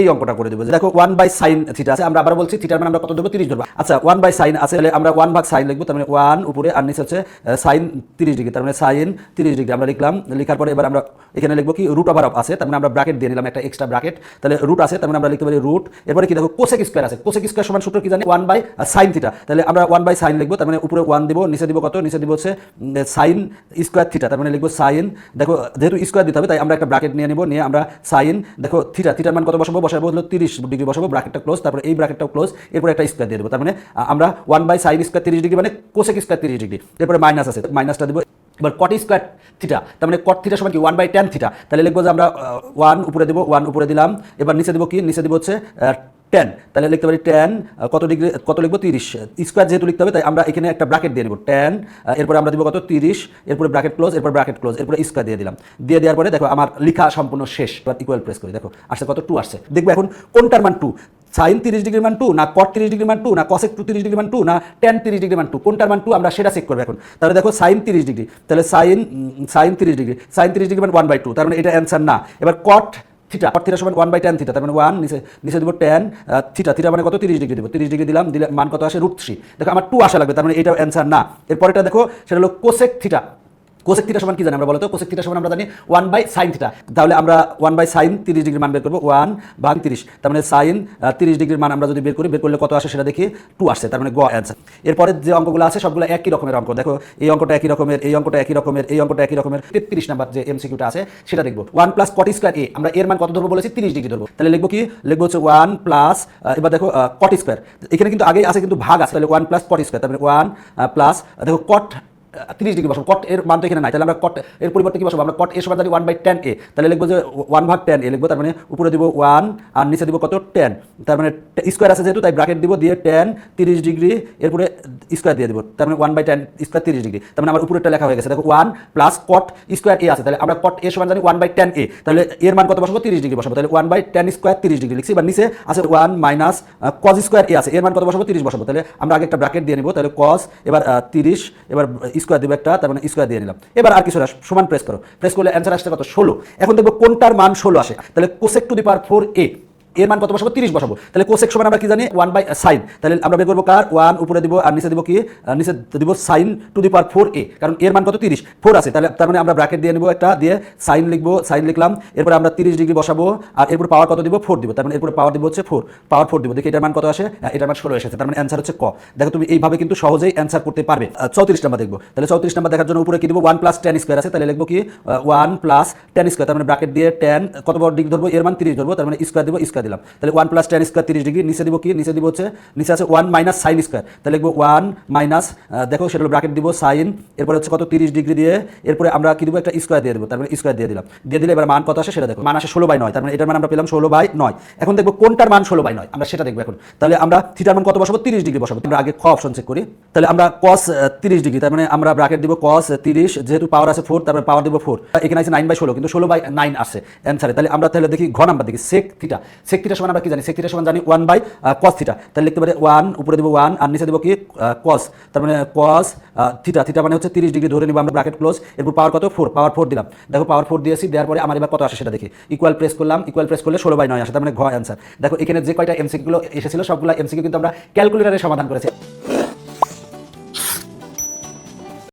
এই অঙ্কটা করে দেবো। দেখো ওয়ান বাই সাইন থিটা আছে, আমরা আবার বলছি থিটার মানে আমরা কত দেবো? তিরিশ ধরবো। আচ্ছা ওয়ান বাই সাইন আছে, তাহলে আমরা ওয়ান ভাগ সাইন লিখব, তার মানে ওয়ান উপরে আর নিচে হচ্ছে সাইন তিরিশ ডিগ্রি, তার মানে সাইন তিরিশ ডিগ্রি, আমরা লিখলাম। লিখার পরে এবার আমরা এখানে লিখব কি রুট ওভার অফ আছে, তার মানে আমরা ব্র্যাকেট দিয়ে নিলাম একটা এক্সট্রা ব্র্যাকেট তাহলে রুট আছে, তার মানে আমরা লিখতে পারি রুট এরপরে কি দেখো কোসেক স্কোয়ার আছে। কোসেক স্কোয়ার সমান সূত্র কি জানি? ওয়ান বাই সাইন থিটা তাহলে আমরা ওয়ান বাই সাইন লিখব, তার মানে উপরে ওয়ান দিব, নিচে দিব কত? নিচে দিব হচ্ছে সাইন স্কোয়ার থিটা তার মানে লিখব সাইন দেখো, যেহেতু স্কোয়ার দিতে হবে, তাই আমরা একটা ব্র্যাকেট নিয়ে নিব, নিয়ে আমরা সাইন দেখো থিটা থিটার মান কত বসাবো? বসাবো হলো তিরিশ ডিগ্রি বসাবো ব্র্যাকেটটা ক্লোজ তারপরে এই ব্র্যাকেটটাও ক্লোজ এরপরে একটা স্কোয়ার দিয়ে দেবো। তার মানে আমরা ওয়ান বাই সাইন স্কোয়ার তিরিশ ডিগ্রি মানে কোসেক স্কোয়ার তিরিশ ডিগ্রি। এরপরে মাইনাস আছে মাইনাসটা দেবো। এবার কট স্কোয়ার থিটা তার মানে কট থিটা সময় কি? ওয়ান বাই টেন থিটা তাহলে লিখব যে আমরা ওয়ান উপরে দেবো ওয়ান উপরে দিলাম। এবার নিচে দেবো কি? নিচে দেবো হচ্ছে টেন তাহলে লিখতে পারি টেন কত ডিগ্রি, কত লিখব? তিরিশ। স্কোয়ার যেহেতু লিখতে হবে, তাই আমরা এখানে একটা ব্র্যাকেট দিয়ে দেবো টেন এরপরে আমরা দিব কত? তিরিশ। এরপরে ব্র্যাকেট ক্লোজ এরপর ব্র্যাকেট ক্লোজ এরপরে স্কোয়ার দিয়ে দিলাম। দিয়ে দেওয়ার পরে দেখো, আমার লিখা সম্পূর্ণ শেষ। এবার ইকুয়াল প্রেস করি। দেখো, আসছে কত? টু আসছে। দেখব এখন কোনটার মান টু সাইন তিরিশ ডিগ্রি মান টু না কট তিরিশ ডিগ্রি মান টু না কসেক টু তিরিশ ডিগ্রি মান টু না টেন তিরিশ ডিগ্রি মান টু কোনটার মান টু আমরা সেটা চেক করব এখন। তাহলে দেখো সাইন তিরিশ ডিগ্রি। তাহলে সাইন সাইন তিরিশ ডিগ্রি। সাইন তিরিশ ডিগ্রি মান ওয়ান বাই টু তার মানে এটা অ্যান্সার না। এবার কট থিটা থিটা সমান ওয়ান বাই টেন থিটা তার মানে ওয়ান নিচে নিচে দিব টেন থিটা থিটা মানে কত? তিরিশ ডিগ্রি দিব। তিরিশ ডিগ্রি দিলাম, দিলে মান কত আসে? রুট থ্রি দেখো, আমার টু আসা লাগবে, তার মানে এটা অ্যান্সার না। এরপরেটা দেখো, সেটা হলো কোসেক থিটা কোসেক থিটা সমান কি জানি আমরা বলতো কোসেক থিটা সমান আমরা জানি ওয়ান বাই সাইন থিটা তাহলে আমরা ওয়ান বাই সাইন তিরিশ ডিগ্রি মান বের করব ওয়ান ভাগ তিরিশ। তার মানে সাইন তিরিশ ডিগ্রির মান আমরা যদি বের করি, বের করলে কত আসে সেটা দেখি টু আসছে, তার মানে গ অ্যান্সার এরপরে যে অঙ্কগুলো আছে সবগুলো একই রকমের অঙ্ক। দেখো, এই অঙ্কটা একই রকমের, এই অঙ্কটা একই রকমের, এই অঙ্কটা একই রকমের, তেত্রিশ নাম্বার যে এমসিকিউটা আছে, সেটা দেখব। One plus cot square A আমরা এর মান কত ধরবো বলেছি? তিরিশ ডিগ্রি ধরবো। তাহলে লিখব কি? লিখব হচ্ছে ওয়ান প্লাস এবার দেখো কট স্কোয়ার এখানে কিন্তু আগেই আছে কিন্তু ভাগ আছে, তাহলে ওয়ান প্লাস কট স্কোয়ার তার মানে ওয়ান প্লাস দেখো কট তিরিশ ডিগ্রি বসাবো। কট এর মান তো এখানে নাই। তাহলে আমরা কট এর পরিবর্তে কি বসাবো? আমরা কট এর সমান জানি ওয়ান বাই টেন এ তাহলে লিখব যে ওয়ান ভাগ টেন এ লিখব তার মানে উপরে দিব ওয়ান আর নিচে দিব কত? টেন তার মানে স্কোয়ার আছে যেহেতু, তাই ব্র্যাকেট দিব দিয়ে টেন তিরিশ ডিগ্রি, এরপরে স্কোয়ার দিয়ে দিব। তার মানে ওয়ান বাই টেন স্কোয়ার তিরিশ ডিগ্রি। তার মানে আমার উপরেটা লেখা হয়ে গেছে। দেখো one plus cot square A আছে। তাহলে আমরা কট এর সমান জানি ওয়ান বাই টেন এ তাহলে এর মান কত বসাবো? তিরিশ ডিগ্রি বসাবো। তাহলে ওয়ান বাই টেন স্কোয়ার তিরিশ ডিগ্রি। লিখছি এবার নিচে আছে one minus cos square A আছে। এর মান কত বসাবো? তিরিশ বসাবো। তাহলে আমরা আগে একটা ব্রাকেট দিয়ে নিব। তাহলে কজ এবার তিরিশ, এবার স্কোয়ার দিব একটা, তার মানে স্কোয়ার দিয়ে নিলাম। এবার আর কিছু সমান প্রেস করো। প্রেস করলে অ্যান্সার আসছে কত? ষোলো। এখন দেখব কোনটার মান ষোলো আসে। তাহলে cosec to the power four A এর মান কত? বসাবো? তিরিশ বসাবো। তাহলে কোসেক সমান আমরা কি জানি? ওয়ান বাই সাইন তাহলে আমরা বের করব কার? ওয়ান উপরে দিব আর নিচে দিব কি? নিচে দিব sine to the power four A কারণ এর মান কত? তিরিশ। ফোর আছে। তাহলে তার মানে আমরা ব্র্যাকেট দিয়ে নিব একটা দিয়ে সাইন লিখব সাইন লিখলাম। এরপরে আমরা তিরিশ ডিগ্রি বসাবো আর এরপর পাওয়ার কত দিব? ফোর দিব। তার মানে এরপর পাওয়ার দিব হচ্ছে ফোর পাওয়ার ফোর দিব। দেখি এটার মান কত আসে? হ্যাঁ, এটার মান ষোলো এসেছে। তার মানে অ্যান্সার হচ্ছে ক। দেখো তুমি এইভাবে কিন্তু সহজেই অ্যান্সার করতে পারবে। চৌত্রিশ নাম্বার দেখব। তাহলে চৌত্রিশ নাম্বার দেখার জন্য উপরে কি দিব? ওয়ান প্লাস টেন স্কোয়ার আছে। তাহলে লিখব কি? ওয়ান প্লাস টেন স্কোয়ার তার মানে ব্র্যাকেট দিয়ে টেন কত বড় ডিগ্রি ধরবো? এর মান তিরিশ ধরবো। তার মানে স্কোয়ার দিব স্কোয়ার দিলাম। তাহলে ওয়ান প্লাস টেন স্কোয়ার তিরিশ ডিগ্রি, নিচে দিব কি? নিচে দিব হচ্ছে, নিচে আছে ওয়ান মাইনাস সাইন স্কোয়ার তাহলে লিখব ওয়ান মাইনাস দেখো সেটা হলো ব্র্যাকেট দিব সাইন এরপরে হচ্ছে কত? তিরিশ ডিগ্রি দিয়ে, এরপরে আমরা কি দিব? একটা স্কোয়ার দিয়ে দেবো। তার মানে স্কোয়ার দিয়ে দিলাম। দিয়ে দিলে এবার মান কত আসে? সেটা দেখো। মান আসে ষোলো বাই নয়। তার মানে এটার মান আমরা পেলাম ষোলো বাই নয়। এখন দেখব কোনটার মান ষোলো বাই নয়? আমরা সেটা দেখব এখন। তাহলে আমরা থিটার মান কত বসাবো? তিরিশ ডিগ্রি বসাবো। আমরা আগে খ অপশন চেক করি। তাহলে আমরা কস তিরিশ ডিগ্রি। তার মানে আমরা ব্র্যাকেট দিব কস তিরিশ। যেহেতু পাওয়ার আছে ফোর তারপরে পাওয়ার দিব ফোর এখানে আছে নাইন বাই ষোলো, কিন্তু ষোলো বাই নাইন আসে। অ্যান্সারে তাহলে আমরা তাহলে দেখি, ঘ নাম্বার দেখি। সেক থিটা সেক থিটা সমান আমরা কি জানি? সেক থিটা সমান জানি ওয়ান বাই কস থিটা তাহলে লিখতে পারি ওয়ান উপরে দেবো ওয়ান আর নিচে দেবো কি? কস তার মানে কস থিটা থিটা মানে হচ্ছে তিরিশ ডিগ্রি ধরে নেব আমরা ব্র্যাকেট ক্লোজ এরপর পাওয়ার কত? ফোর পাওয়ার ফোর দিলাম। দেখো পাওয়ার ফোর দিয়েছি, দেওয়ার পরে আমার এবার কত আসে সেটা দেখি। ইকুয়াল প্রেস করলাম ইকুয়াল প্রেস করলে ষোলো বাই নয় আসে, তার মানে ঘ অ্যান্সার দেখো এখানে যে কয়টা এমসিকিউগুলো এসেছিল, সবগুলো এমসিকিউ কিন্তু আমরা ক্যালকুলেটারে সমাধান করেছি।